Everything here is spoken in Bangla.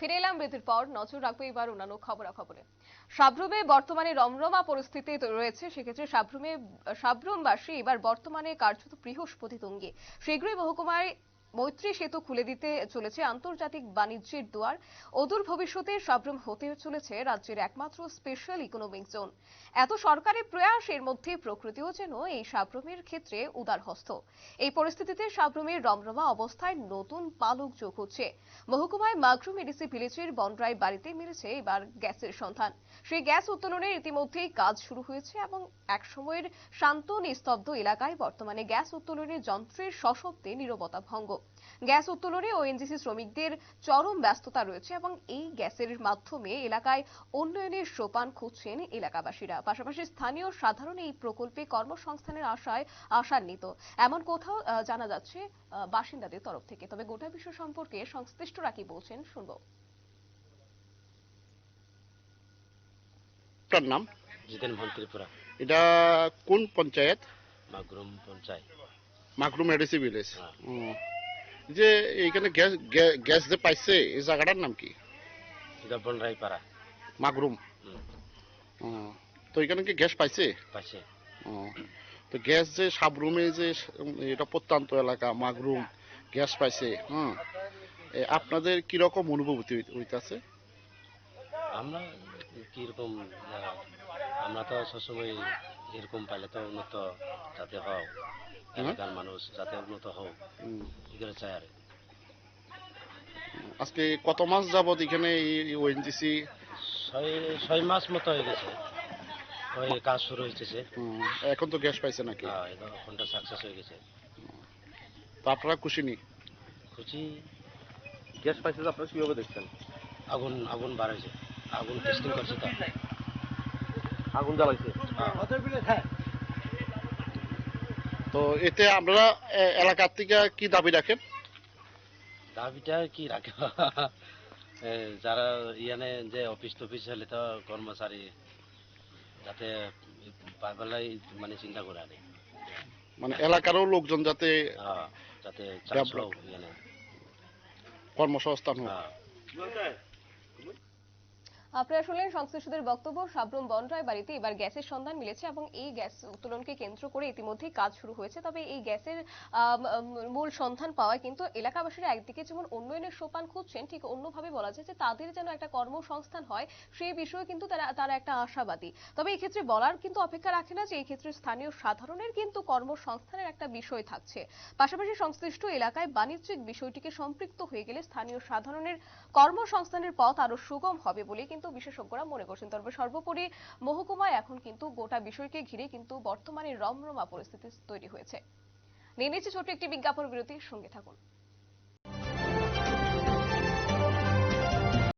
ফিরে এলাম বিরতির পর। নজর রাখব এবার অন্যান্য খবরাখবরে। সাব্রুমে বর্তমানে রমরমা পরিস্থিতি রয়েছে। সেক্ষেত্রে সাব্রুমে, সাব্রুমবাসী এবার বর্তমানে কার্যত বৃহস্পতি তুঙ্গে শীঘ্রই মহকুমায় মৈত্রী সেতু খুলে দিতে চলেছে আন্তর্জাতিক বাণিজ্যের দুয়ার। অদূর ভবিষ্যতে সাব্রুম হতে চলেছে রাজ্যের একমাত্র স্পেশাল ইকোনমিক জোন এত সরকারি প্রয়াস, এর মধ্যে প্রকৃতিও যেন এই সাব্রুমের ক্ষেত্রে উদারহস্ত। এই পরিস্থিতিতে সাব্রুমের রমরমা অবস্থায় নতুন পালক যোগ হচ্ছে। মহকুমায় মাগরুম এডিসি ভিলেজের বনরাই বাড়িতে মিলেছে এবার গ্যাসের সন্ধান। সেই গ্যাস উত্তোলনের ইতিমধ্যেই কাজ শুরু হয়েছে এবং এক সময়ের শান্ত, নিস্তব্ধ এলাকায় বর্তমানে গ্যাস উত্তোলনের যন্ত্রের সশব্দে নীরবতা ভঙ্গ। গ্যাস উত্তোলনে ওএনজিসি শ্রমিকদের চরম ব্যস্ততা রয়েছে এবং এই গ্যাসের মাধ্যমে এলাকায় উন্নয়নের সোপান খুঁজছেন এলাকাবাসীরা। পাশাপাশি স্থানীয় সাধারণ এই প্রকল্পে কর্মসংস্থানের আশায় আশান্বিত। এমন কোথাও জানা যাচ্ছে বাসিন্দাদের তরফ থেকে। তবে গোটা বিষয় সম্পর্কে সংশ্লিষ্টরা কি বলছেন শুনব। তার নাম? জিতেন ভন ত্রিপুরা। এটা কোন panchayat? Magrum panchayat. Makrum ADC village. হ্যাঁ। যে এইখানে গ্যাস গ্যা- গ্যাস যে পাইছে এই জায়গাটার নাম কি? এটা হুম, তো এখানে কি গ্যাস পাইছে? ও, তো গ্যাস যে সাবরুমে যে এটা প্রত্যন্ত এলাকা মাগরুম গ্যাস পাইছে হুম। এ, আপনাদের কীরকম অনুভূতি হই- হইতাছে? আমরা কীরকম আমরা তো সবসময় এরকম পাইলে তো উন্নত যাতে হও। এলাকার মানুষ যাতে উন্নত হোক এগুলো চাই আর আজকে কত মাস যাবত এখানে ওএনজিসি ছয় ছয় মাস মতো হয়ে গেছে। ওই কাজ শুরু হয়েছে এখন তো গ্যাস পাইছে নাকি? ফোনটা সাকসেস হয়ে গেছে। তো আপনারা খুশি নি? খুশি। গ্যাস পাইছে যে আপনারা কীভাবে দেখছেন? আগুন আগুন বাড়াইছে। আগুন টেস্টিং করছে তো। আগুন জ্বালাইছে। হ্যাঁ। তো এতে আমরা এলাকার থেকে কি দাবি রাখেন? দাবিটা কি রাখে? যারা ইয়ানে যে অফিস টফিস হলে তো কর্মচারী যাতে পাইবেলাই মানে চিন্তা করে আনে। মানে এলাকারও লোকজন যাতে হ্যাঁ, যাতে. কর্মসংস্থান হ্যাঁ। আপনারা শুনলেন সংশ্লিষ্টদের বক্তব্য, সাবরুম বনরায় বাড়িতে এবার গ্যাসের সন্ধান মিলেছে এবং এই গ্যাস উত্তোলনকে কেন্দ্র করে ইতিমধ্যেই কাজ শুরু হয়েছে। তবে এই গ্যাসের মূল সন্ধান পাওয়ায় কিন্তু এলাকাবাসীরা একদিকে যেমন উন্নয়নের সোপান খুঁজছেন, ঠিক অন্যভাবে বলা যায় যে তাদের যেন একটা কর্মসংস্থান হয়, সেই বিষয়ে কিন্তু তারা তারা একটা আশাবাদী। তবে এই ক্ষেত্রে বলার কিন্তু অপেক্ষা রাখে না যে এই ক্ষেত্রে স্থানীয় সাধারণের কিন্তু কর্মসংস্থানের একটা বিষয় থাকছে। পাশাপাশি সংশ্লিষ্ট এলাকায় বাণিজ্যিক বিষয়টিকে সম্পৃক্ত হয়ে গেলে স্থানীয় সাধারণের কর্মসংস্থানের পথ আরও সুগম হবে বলে কিন্তু বিশেষজ্ঞরা মনে করছেন। তবে সর্বোপরি মহকুমায় এখন কিন্তু গোটা বিষয়কে ঘিরে কিন্তু বর্তমানে রমরমা পরিস্থিতি তৈরি হয়েছে। নিয়ে নিচ্ছে ছোট্ট একটি বিজ্ঞাপন বিরতির সঙ্গে থাকুন।